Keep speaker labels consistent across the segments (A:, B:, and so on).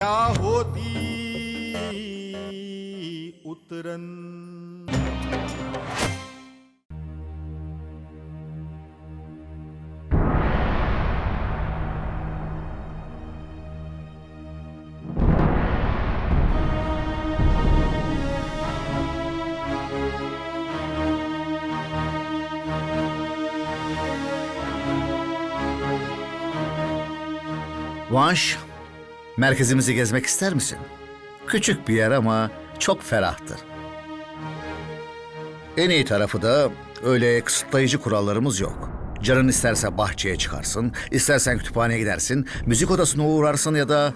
A: क्या होती उतरन?
B: Vanş, merkezimizi gezmek ister misin? Küçük bir yer ama çok ferahtır. En iyi tarafı da öyle kısıtlayıcı kurallarımız yok. Canın isterse bahçeye çıkarsın, istersen kütüphaneye gidersin, müzik odasına uğrarsın ya da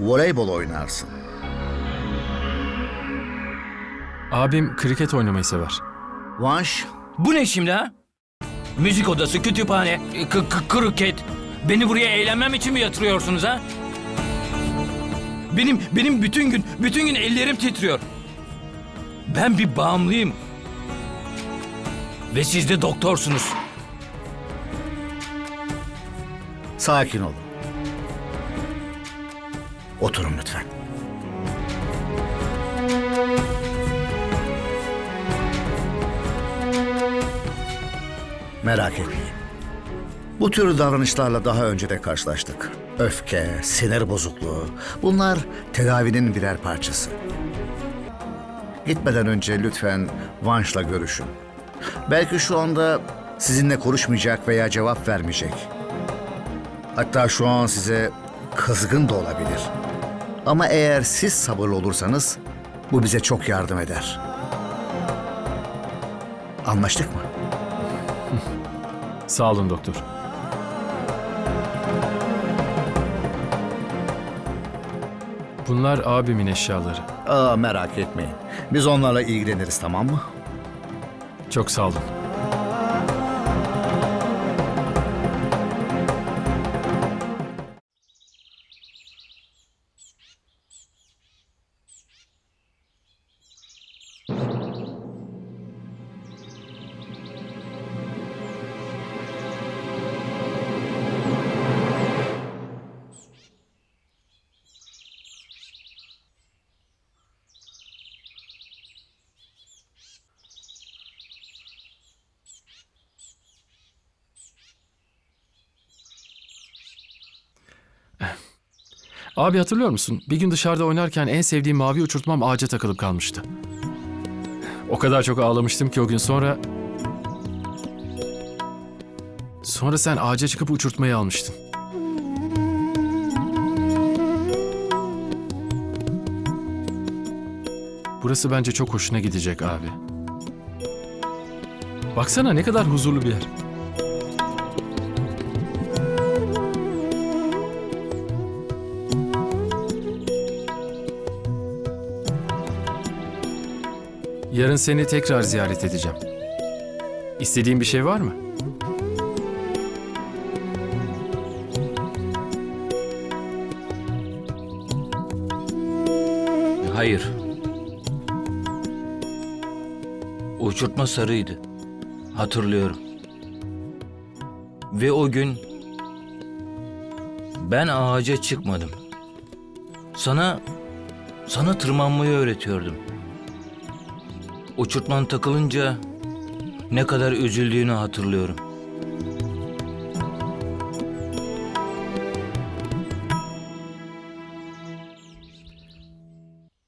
B: voleybol oynarsın.
C: Abim kriket oynamayı sever.
B: Vanş,
D: Bu ne şimdi ha? Müzik odası, kütüphane, k- k- kriket. Beni buraya eğlenmem için mi yatırıyorsunuz ha? Benim benim bütün gün bütün gün ellerim titriyor. Ben bir bağımlıyım. Ve siz de doktorsunuz.
B: sakin olun. Oturun lütfen. Merak etmeyin. Bu tür davranışlarla daha önce de karşılaştık. Öfke, sinir bozukluğu, bunlar tedavinin birer parçası. Gitmeden önce lütfen Vanş'la görüşün. Belki şu anda sizinle konuşmayacak veya cevap vermeyecek. Hatta şu an size kızgın da olabilir. Ama eğer siz sabırlı olursanız bu bize çok yardım eder. Anlaştık mı?
C: Sağ olun doktor. Bunlar abimin eşyaları.
B: Aa, merak etmeyin. Biz onlarla ilgileniriz tamam mı?
C: Çok sağ olun. Abi hatırlıyor musun? Bir gün dışarıda oynarken en sevdiğim mavi uçurtmam ağaca takılıp kalmıştı. O kadar çok ağlamıştım ki o gün sonra... Sonra sen ağaca çıkıp uçurtmayı almıştın. Burası bence çok hoşuna gidecek abi. Baksana ne kadar huzurlu bir yer. Yarın seni tekrar ziyaret edeceğim. İstediğin bir şey var mı?
D: Hayır. Uçurtma sarıydı. Hatırlıyorum. Ve o gün ben ağaca çıkmadım. Sana sana tırmanmayı öğretiyordum. Uçurtman takılınca ne kadar üzüldüğünü hatırlıyorum.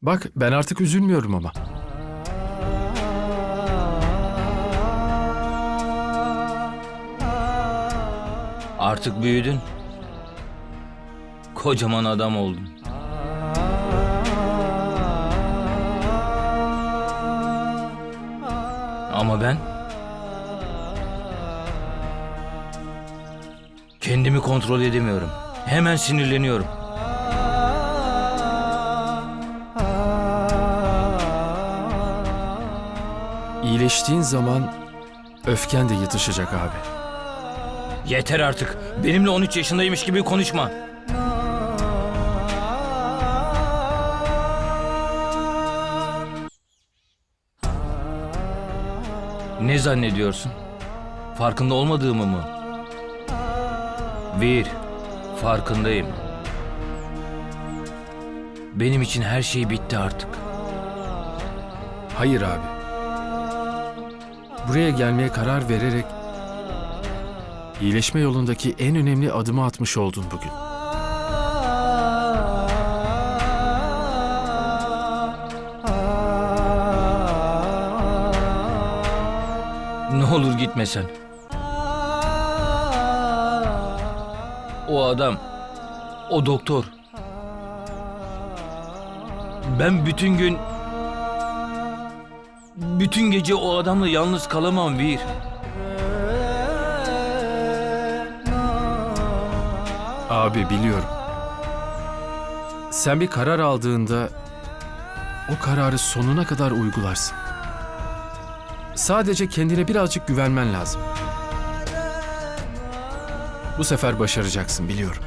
C: Bak ben artık üzülmüyorum ama.
D: Artık büyüdün. Kocaman adam oldun. Ama ben kendimi kontrol edemiyorum. Hemen sinirleniyorum.
C: İyileştiğin zaman öfken de yatışacak abi.
D: Yeter artık. Benimle 13 yaşındaymış gibi konuşma. Ne zannediyorsun? Farkında olmadığımı mı? Bir, farkındayım. Benim için her şey bitti artık.
C: Hayır abi. Buraya gelmeye karar vererek iyileşme yolundaki en önemli adımı atmış oldun bugün.
D: Olur gitme sen. O adam, o doktor. Ben bütün gün, bütün gece o adamla yalnız kalamam Vir.
C: Abi biliyorum. Sen bir karar aldığında o kararı sonuna kadar uygularsın. Sadece kendine birazcık güvenmen lazım. Bu sefer başaracaksın biliyorum.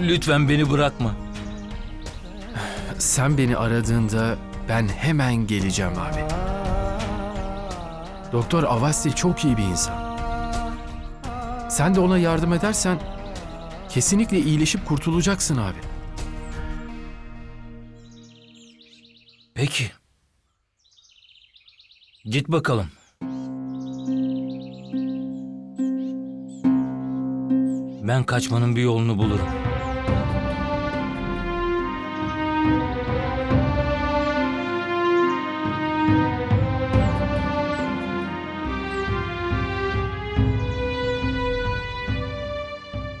D: Lütfen beni bırakma.
C: Sen beni aradığında ben hemen geleceğim abi. Doktor Avasti çok iyi bir insan. Sen de ona yardım edersen kesinlikle iyileşip kurtulacaksın abi.
D: Peki. Git bakalım. Ben kaçmanın bir yolunu bulurum.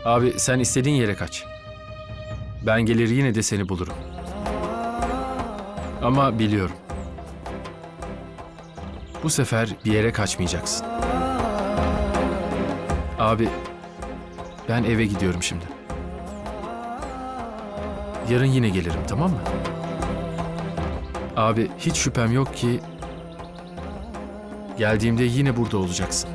C: Abi sen istediğin yere kaç. Ben gelir yine de seni bulurum. Ama biliyorum. Bu sefer bir yere kaçmayacaksın. Abi ben eve gidiyorum şimdi. Yarın yine gelirim tamam mı? Abi hiç şüphem yok ki geldiğimde yine burada olacaksın.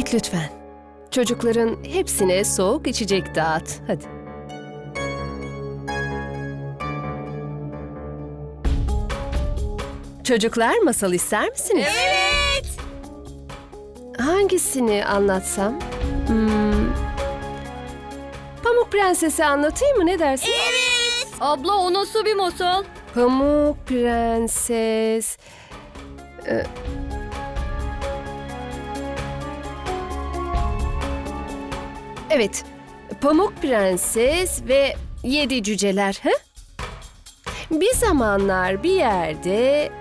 E: Evet lütfen. Çocukların hepsine soğuk içecek dağıt. Hadi. Çocuklar masal ister misiniz? Evet. Hangisini anlatsam? Hmm. Pamuk Prenses'i anlatayım mı ne dersin?
F: Abla o nasıl bir masal?
E: Pamuk Prenses. Ee, Evet, Pamuk Prenses ve Yedi Cüceler. He? Bir zamanlar bir yerde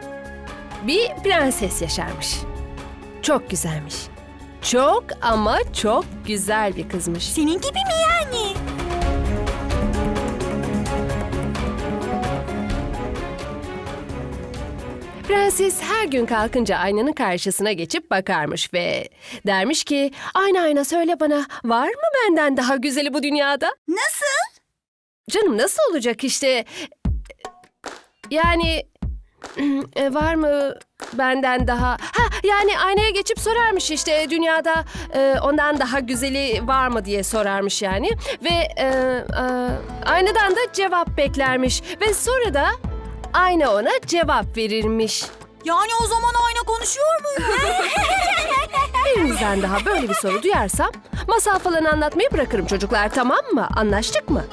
E: bir prenses yaşarmış. Çok güzelmiş. Çok ama çok güzel bir kızmış.
F: Senin gibi mi yani?
E: Prenses her gün kalkınca aynanın karşısına geçip bakarmış ve dermiş ki ayna ayna söyle bana var mı benden daha güzeli bu dünyada?
F: Nasıl?
E: Canım nasıl olacak işte yani e, var mı benden daha ha Yani aynaya geçip sorarmış işte dünyada e, ondan daha güzeli var mı diye sorarmış yani. Ve e, e, aynadan da cevap beklermiş. Ve sonra da ayna ona cevap verirmiş.
F: Yani o zaman ayna konuşuyor muyum?
E: Birinizden daha böyle bir soru duyarsam masal falan anlatmayı bırakırım çocuklar tamam mı? Anlaştık mı?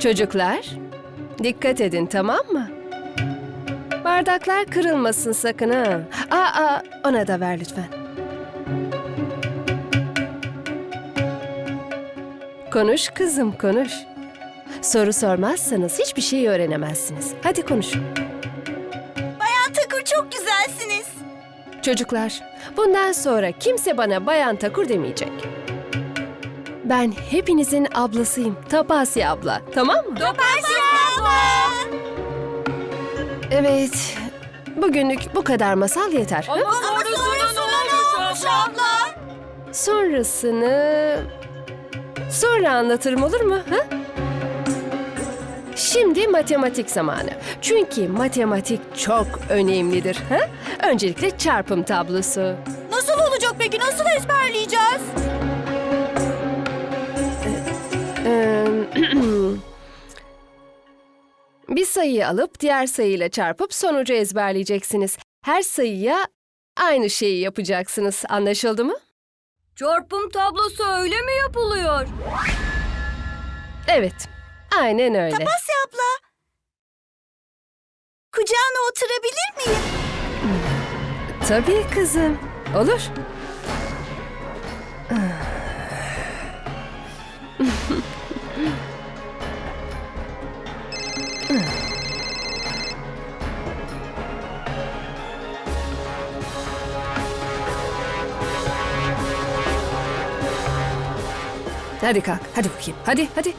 E: Çocuklar, dikkat edin tamam mı? Bardaklar kırılmasın sakın ha. Aa, aa, ona da ver lütfen. Konuş kızım konuş. Soru sormazsanız hiçbir şey öğrenemezsiniz. Hadi konuş.
F: Bayan Takır çok güzelsiniz.
E: Çocuklar, bundan sonra kimse bana Bayan Takur demeyecek. Ben hepinizin ablasıyım. Tapasya abla. Tamam mı?
F: Topasya abla.
E: Evet. Bugünlük bu kadar masal yeter.
F: Ama sonrasında ne olmuş abla?
E: Sonrasını sonra anlatırım olur mu? Ha? Şimdi matematik zamanı. Çünkü matematik çok önemlidir. Ha? Öncelikle çarpım tablosu.
F: Nasıl olacak peki? Nasıl ezberleyeceğiz?
E: Ee, bir sayıyı alıp diğer sayıyla çarpıp sonucu ezberleyeceksiniz. Her sayıya aynı şeyi yapacaksınız. Anlaşıldı mı?
F: Çarpım tablosu öyle mi yapılıyor?
E: Evet. Aynen öyle.
F: Tapasya abla. Kucağına oturabilir miyim?
E: Tabii kızım. Olur. Hadi kalk. Hadi bakayım. Hadi hadi.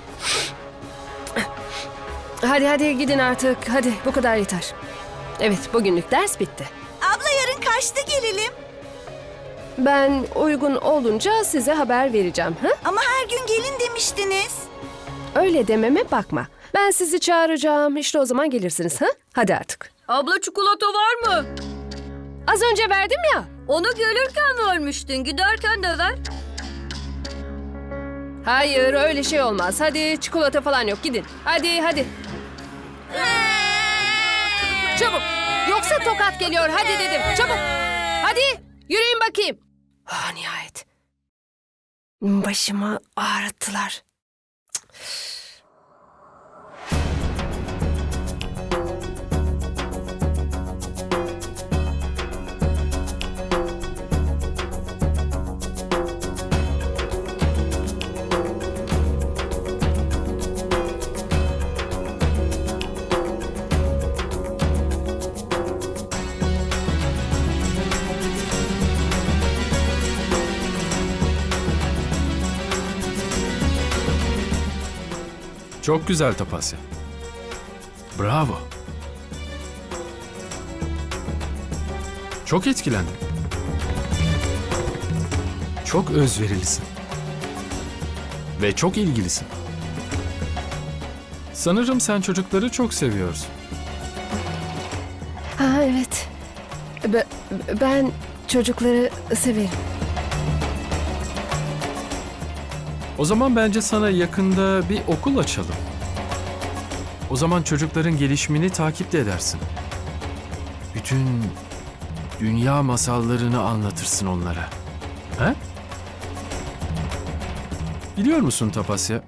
E: Hadi hadi gidin artık. Hadi bu kadar yeter. Evet bugünlük ders bitti.
F: Abla yarın kaçta gelelim?
E: Ben uygun olunca size haber vereceğim. Ha?
F: Ama her gün gelin demiştiniz.
E: Öyle dememe bakma. Ben sizi çağıracağım. İşte o zaman gelirsiniz. Ha? Hadi artık.
F: Abla çikolata var mı?
E: Az önce verdim ya.
F: Onu gelirken vermiştin. Giderken de ver.
E: Hayır öyle şey olmaz. Hadi çikolata falan yok. Gidin. Hadi hadi. Çabuk. Yoksa tokat geliyor. Hadi dedim. Çabuk. Hadi. Yürüyün bakayım. Ah nihayet. Başımı ağrıttılar.
C: Çok güzel Tapasya. Bravo. Çok etkilendim. Çok özverilisin. Ve çok ilgilisin. Sanırım sen çocukları çok seviyorsun.
E: Ha evet. Be- ben çocukları severim.
C: O zaman bence sana yakında bir okul açalım. O zaman çocukların gelişimini takip de edersin. Bütün dünya masallarını anlatırsın onlara. He? Biliyor musun Tapasya?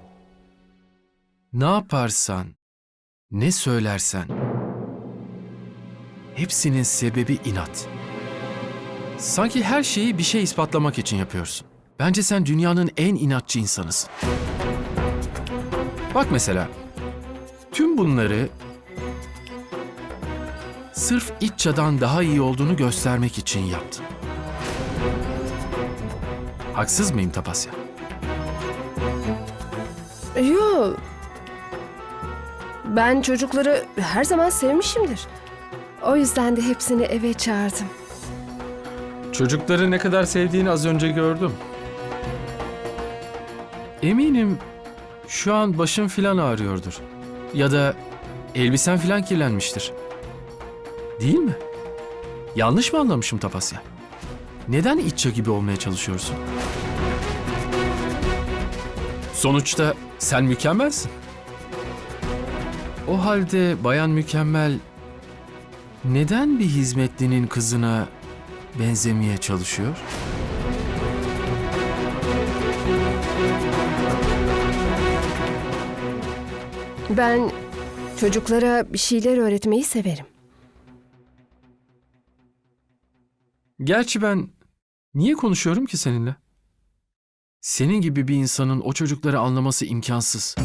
C: Ne yaparsan, ne söylersen hepsinin sebebi inat. Sanki her şeyi bir şey ispatlamak için yapıyorsun. Bence sen dünyanın en inatçı insanısın. Bak mesela, tüm bunları sırf İtça'dan daha iyi olduğunu göstermek için yaptın. Haksız mıyım Tapasya?
E: Yo. Ben çocukları her zaman sevmişimdir. O yüzden de hepsini eve çağırdım.
C: Çocukları ne kadar sevdiğini az önce gördüm. Eminim şu an başın filan ağrıyordur. Ya da elbisen filan kirlenmiştir. Değil mi? Yanlış mı anlamışım Tapasya? Neden İtça gibi olmaya çalışıyorsun? Sonuçta sen mükemmelsin. O halde bayan mükemmel neden bir hizmetlinin kızına benzemeye çalışıyor?
E: Ben çocuklara bir şeyler öğretmeyi severim.
C: Gerçi ben niye konuşuyorum ki seninle? Senin gibi bir insanın o çocukları anlaması imkansız.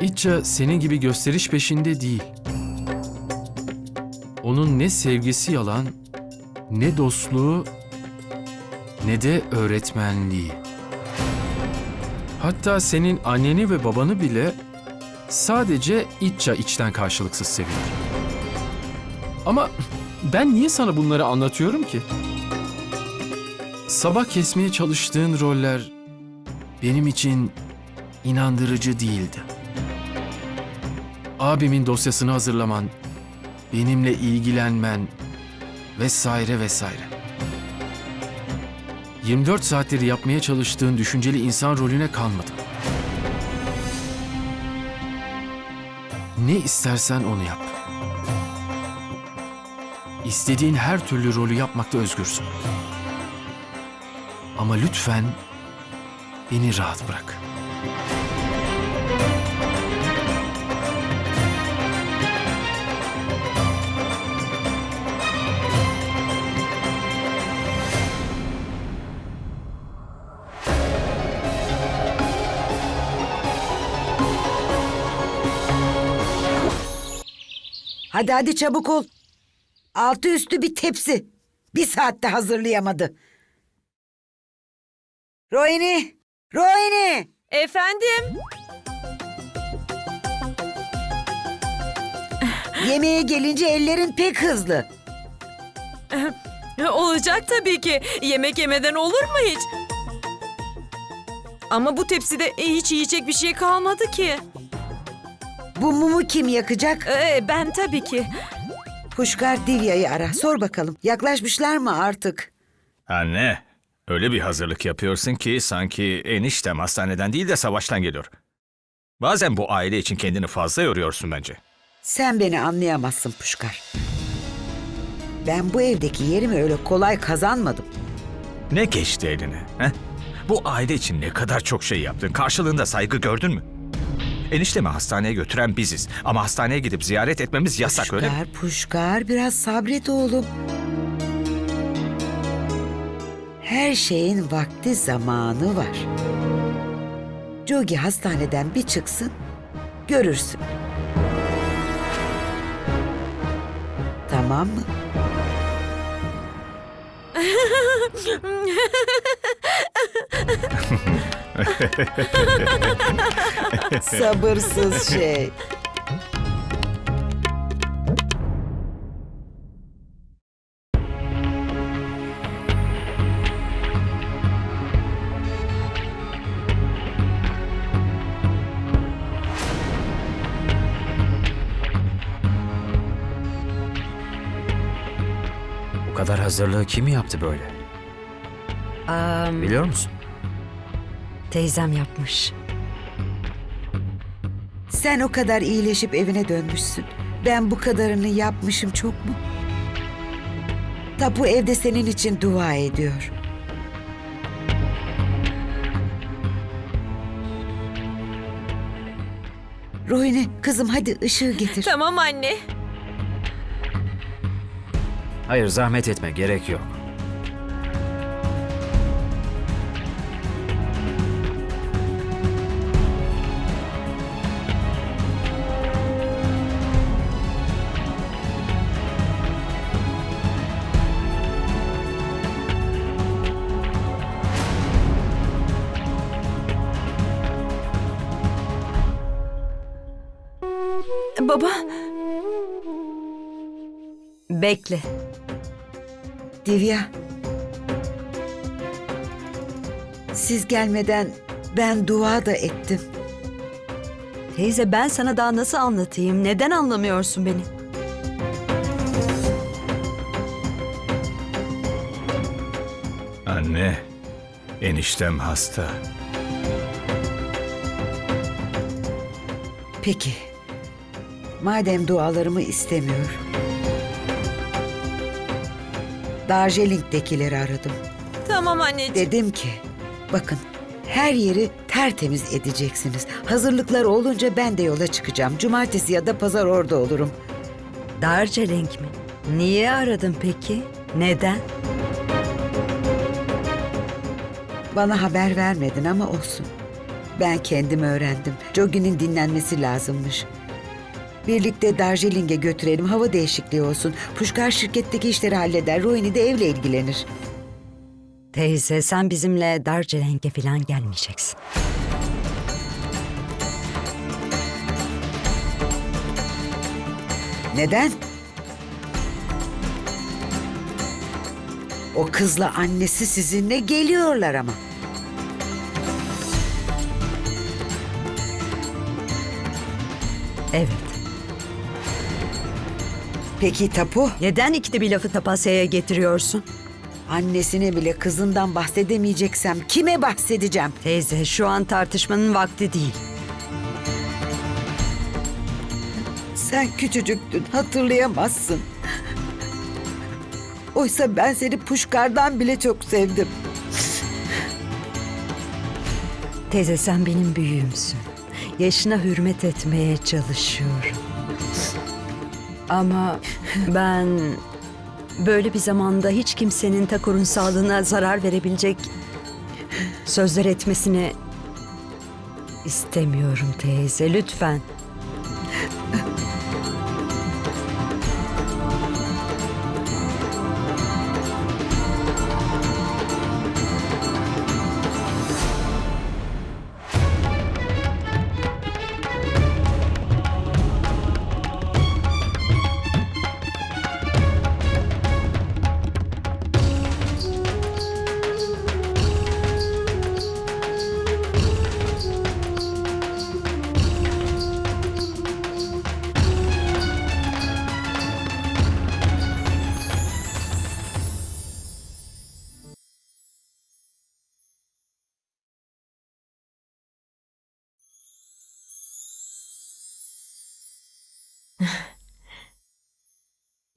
C: İtça senin gibi gösteriş peşinde değil. Onun ne sevgisi yalan, ne dostluğu, ne de öğretmenliği. Hatta senin anneni ve babanı bile sadece İtça içten karşılıksız seviyor. Ama ben niye sana bunları anlatıyorum ki? Sabah kesmeye çalıştığın roller benim için inandırıcı değildi. Abimin dosyasını hazırlaman, benimle ilgilenmen vesaire vesaire. 24 saattir yapmaya çalıştığın düşünceli insan rolüne kalmadım. Ne istersen onu yap. İstediğin her türlü rolü yapmakta özgürsün. Ama lütfen beni rahat bırak.
G: Hadi hadi çabuk ol. Altı üstü bir tepsi. Bir saatte hazırlayamadı. Rohini! Rohini!
F: Efendim?
G: Yemeğe gelince ellerin pek hızlı.
H: Olacak tabii ki. Yemek yemeden olur mu hiç? Ama bu tepside hiç yiyecek bir şey kalmadı ki.
G: Bu mumu kim yakacak?
H: Ee, ben tabii ki.
G: Kuşkar Dilya'yı ara. Sor bakalım. Yaklaşmışlar mı artık?
I: Anne, öyle bir hazırlık yapıyorsun ki sanki eniştem hastaneden değil de savaştan geliyor. Bazen bu aile için kendini fazla yoruyorsun bence.
G: Sen beni anlayamazsın Puşkar. Ben bu evdeki yerimi öyle kolay kazanmadım.
I: Ne geçti eline? He? Bu aile için ne kadar çok şey yaptın. Karşılığında saygı gördün mü? Eniştemi hastaneye götüren biziz. Ama hastaneye gidip ziyaret etmemiz yasak öyle mi?
G: Puşkar, Puşkar biraz sabret oğlum. Her şeyin vakti zamanı var. Jogi hastaneden bir çıksın, görürsün. Tamam mı? Sabırsız şey.
J: Bu kadar hazırlığı kim yaptı böyle? Biliyor musun?
K: Teyzem yapmış.
G: Sen o kadar iyileşip evine dönmüşsün. Ben bu kadarını yapmışım çok mu? Tapu evde senin için dua ediyor. Rohini kızım hadi ışığı getir.
H: Tamam anne.
J: Hayır zahmet etme gerek yok.
H: Baba,
K: Bekle.
G: Divya. Siz gelmeden ben dua da ettim.
H: Teyze ben sana daha nasıl anlatayım? Neden anlamıyorsun beni?
I: Anne, eniştem hasta.
G: Peki. Madem dualarımı istemiyor. Darjeeling'dekileri aradım.
H: Tamam anneciğim.
G: Dedim ki, bakın her yeri tertemiz edeceksiniz. Hazırlıklar olunca ben de yola çıkacağım. Cumartesi ya da pazar orada olurum.
K: Darjeeling mi? Niye aradın peki? Neden?
G: Bana haber vermedin ama olsun. Ben kendim öğrendim. Jogi'nin dinlenmesi lazımmış. Birlikte Darjeeling'e götürelim. Hava değişikliği olsun. Puşkar şirketteki işleri halleder. Rohini de evle ilgilenir.
K: Teyze sen bizimle Darjeeling'e falan gelmeyeceksin.
G: Neden? O kızla annesi sizinle geliyorlar ama.
K: Evet.
G: Peki Tapu?
H: Neden ikide bir lafı tapasyaya getiriyorsun?
G: Annesine bile kızından bahsedemeyeceksem kime bahsedeceğim?
H: Teyze şu an tartışmanın vakti değil.
G: Sen küçücüktün, hatırlayamazsın. Oysa ben seni Puşkar'dan bile çok sevdim.
K: Teyze sen benim büyüğümsün. Yaşına hürmet etmeye çalışıyorum. Ama ben böyle bir zamanda hiç kimsenin Takur'un sağlığına zarar verebilecek sözler etmesini istemiyorum teyze. Lütfen.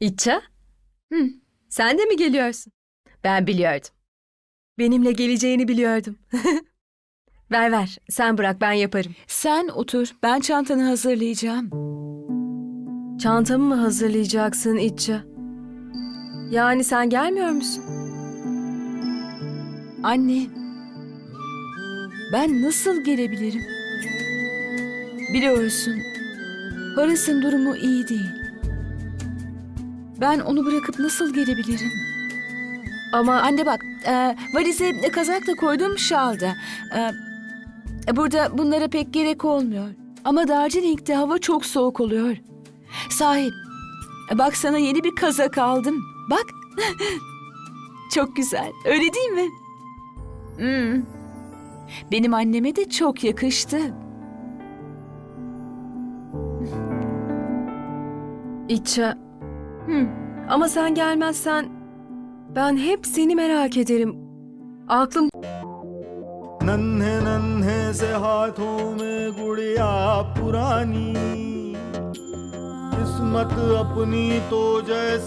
E: İtça? Hı, sen de mi geliyorsun? Ben biliyordum. Benimle geleceğini biliyordum. ver ver, sen bırak ben yaparım.
F: Sen otur. Ben çantanı hazırlayacağım.
E: Çantamı mı hazırlayacaksın İtça? Yani sen gelmiyor musun?
F: Anne. Ben nasıl gelebilirim? Biliyorsun. Paris'in durumu iyi değil. Ben onu bırakıp nasıl gelebilirim?
E: Ama
F: Anne bak, e, valize kazak da koydum şalda. E, burada bunlara pek gerek olmuyor. Ama Darjeeling'de hava çok soğuk oluyor. Sahip, bak sana yeni bir kazak aldım. Bak. çok güzel, öyle değil mi? Hmm. Benim anneme de çok yakıştı.
E: İtça,
F: Hı.
E: ama sen gelmezsen ben hep seni merak ederim. Aklım
A: नन्हे नन्हे से हाथों में गुड़िया पुरानी किस्मत अपनी तो जैसे